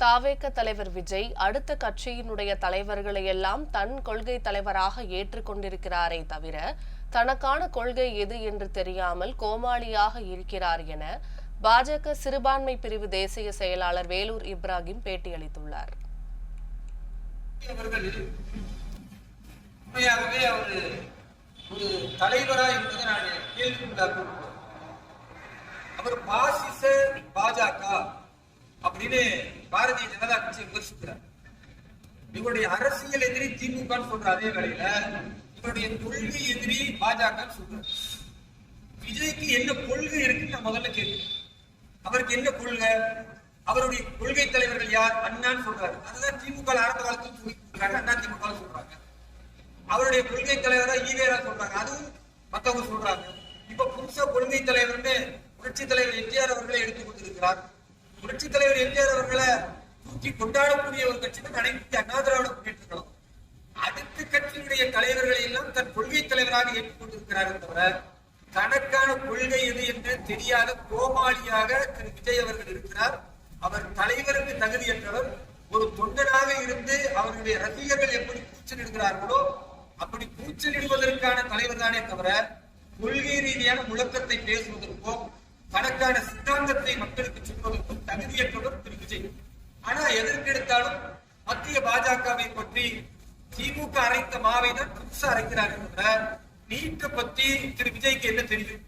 தாவேக தலைவர் விஜய் அடுத்த கட்சியினுடைய தலைவர்களை எல்லாம் தன் கொள்கை தலைவராக ஏற்றுக்கொண்டிருக்கிறாரே தவிர தனக்கான கொள்கை எது என்று தெரியாமல் கோமாளியாக இருக்கிறார் என பாஜக சிறுபான்மை பிரிவு தேசிய செயலாளர் வேலூர் இப்ராஹிம் பேட்டியளித்துள்ளார். உண்மையாகவே அவர் ஒரு தலைவரா என்பதை நான் அவர் பாசிச பாஜக அப்படின்னு பாரதிய ஜனதா கட்சியை விமர்சிக்கிறார். இவருடைய அரசியல் எதிரி திமுக சொல்ற அதே வேளையில இவருடைய கொள்கை எதிரி பாஜக சொல்றார். விஜய்க்கு என்ன கொள்கை இருக்குன்னு நான் முதல்ல கேட்கிறேன். அவருக்கு என்ன கொள்கை? அவருடைய கொள்கை தலைவர்கள் யார்? அண்ணான்னு சொல்றாரு. அதுதான் திமுக ஆரம்ப காலத்தில் சொல்லிருக்காங்க அண்ணா திமுக சொல்றாங்க. அவருடைய கொள்கை தலைவரா ஈவேரா சொல்றாங்க அதுவும் மத்தவங்க சொல்றாங்க. இப்ப புதுசா கொள்கை தலைவர்னு புரட்சி தலைவர் எம்ஜிஆர் அவர்களை எடுத்துக் கொண்டிருக்கிறார். புரட்சி தலைவர் எம்ஜிஆர் அவர்களை கொண்டாடக்கூடிய ஒரு கட்சி தான் அனைத்து அண்ணா திராவிட முன்னேற்ற கழகம் அடுத்த கட்சியினுடைய தலைவர்களை எல்லாம் தன் கொள்கை தலைவராக ஏற்றுக்கொண்டிருக்கிறார் தவிர தனக்கான கொள்கை எது என்று தெரியாத கோமாளியாக திரு விஜய் அவர்கள் இருக்கிறார். அவர் தலைவருக்கு தகுதியற்றவர் ஒரு தொண்டனாக இருந்து அவருடைய ரசிகர்கள் எப்படி கூச்சலிடுகிறார்களோ அப்படி கூச்சலிடுவதற்கான தலைவர் தானே தவிர கொள்கை ரீதியான முழக்கத்தை பேசுவதற்கோ தனக்கான சித்தாந்தத்தை மக்களுக்கு சொல்வதற்கும் தகுதியற்றவர் திரு விஜய். எதற்கெடுத்தாலும் மத்திய பாஜகவை பற்றி திமுக அரைத்த மாவை தான் புதுசா அரைக்கிறார் என்ற நீட்டை பத்தி திரு விஜய்க்கு என்ன தெரியும்?